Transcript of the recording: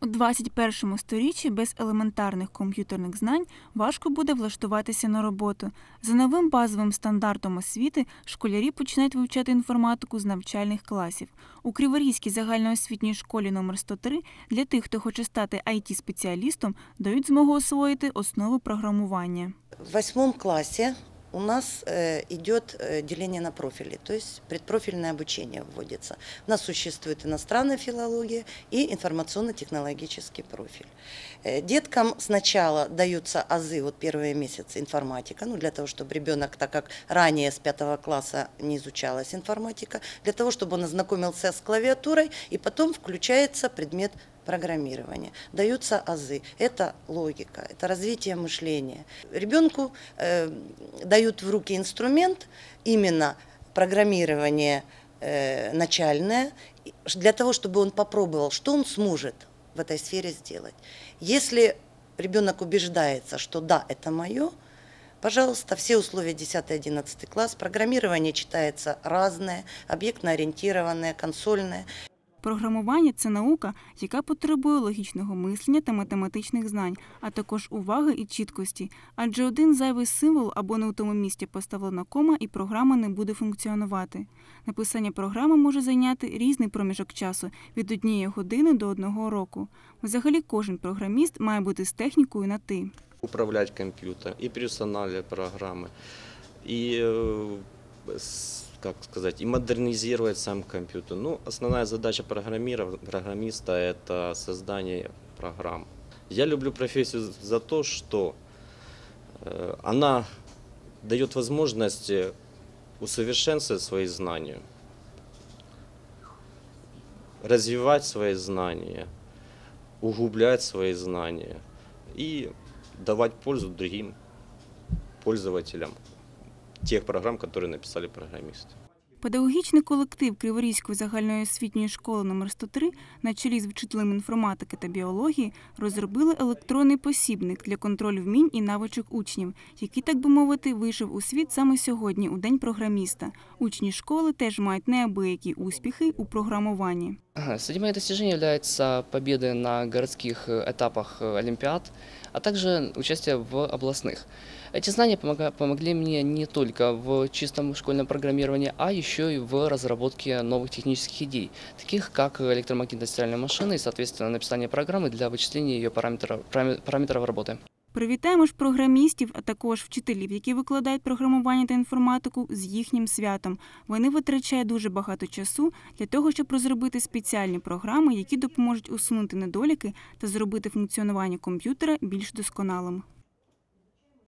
У 21 сторіччі без елементарних комп'ютерних знань важко буде влаштуватися на роботу. За новим базовим стандартом освіти школярі починають вивчати інформатику з навчальних класів. У Криворізькій загальноосвітній школі номер 103 для тих, хто хоче стати it спеціалістом дають змогу освоїти основи програмування. В восьмом классе у нас э, идет э, деление на профили, то есть предпрофильное обучение вводится. У нас существует иностранная филология и информационно-технологический профиль. Э, Деткам сначала даются азы, вот первые месяцы информатика, ну для того, чтобы ребенок, так как ранее с пятого класса не изучалась информатика, для того, чтобы он ознакомился с клавиатурой, и потом включается предмет программирования. Даются азы. Это логика, это развитие мышления. Ребенку э, дают в руки инструмент, именно программирование э, начальное, для того, чтобы он попробовал, что он сможет в этой сфере сделать. Если ребенок убеждается, что да, это мое, Пожалуйста, все условия 10-11 класс. Программирование читается разное, объектно-ориентированное, консольное. Програмування це наука, яка потребує логічного мислення та математичних знань, а також уваги і чіткості. Адже один зайвий символ або не у тому місці поставлена кома, і програма не буде функціонувати. Написання програми може зайняти різний проміжок часу від однієї години до одного року. Взагалі, кожен програміст має бути з технікою на ти. управлять компьютером, и персонали программы, и, э, с- как сказать, и модернизировать сам компьютер. Ну, основная задача программиста – это создание программ. Я люблю профессию за то, что э, она дает возможность усовершенствовать свои знания, развивать свои знания, углублять свои знания и давать пользу другим пользователям тех программ, которые написали программисты. Педагогічний колектив Криворізької загальної освітньої школи номер 103 на чолі з вчителем інформатики та біології розробили електронний посібник для контролю вмінь і навичок учнів, який, так би мовити, вийшов у світ саме сьогодні, у день програміста. Учні школи теж мають неабиякі успіхи у програмуванні. Ага, Среди моих достижений являются победы на городских э, этапах э, Олимпиад, а также участие в областных. Эти знания помога- помогли мне не только в чистом школьном программировании, а еще и в разработке новых технических идей, таких как электромагнитная стиральная машина и, соответственно, написание программы для вычисления ее параметров, параме- параметров работы. Привітаємо ж програмістів, а також вчителів, які викладають програмування та інформатику з їхнім святом. Вони витрачають дуже багато часу для того, щоб розробити спеціальні програми, які допоможуть усунути недоліки та зробити функціонування комп'ютера більш досконалим.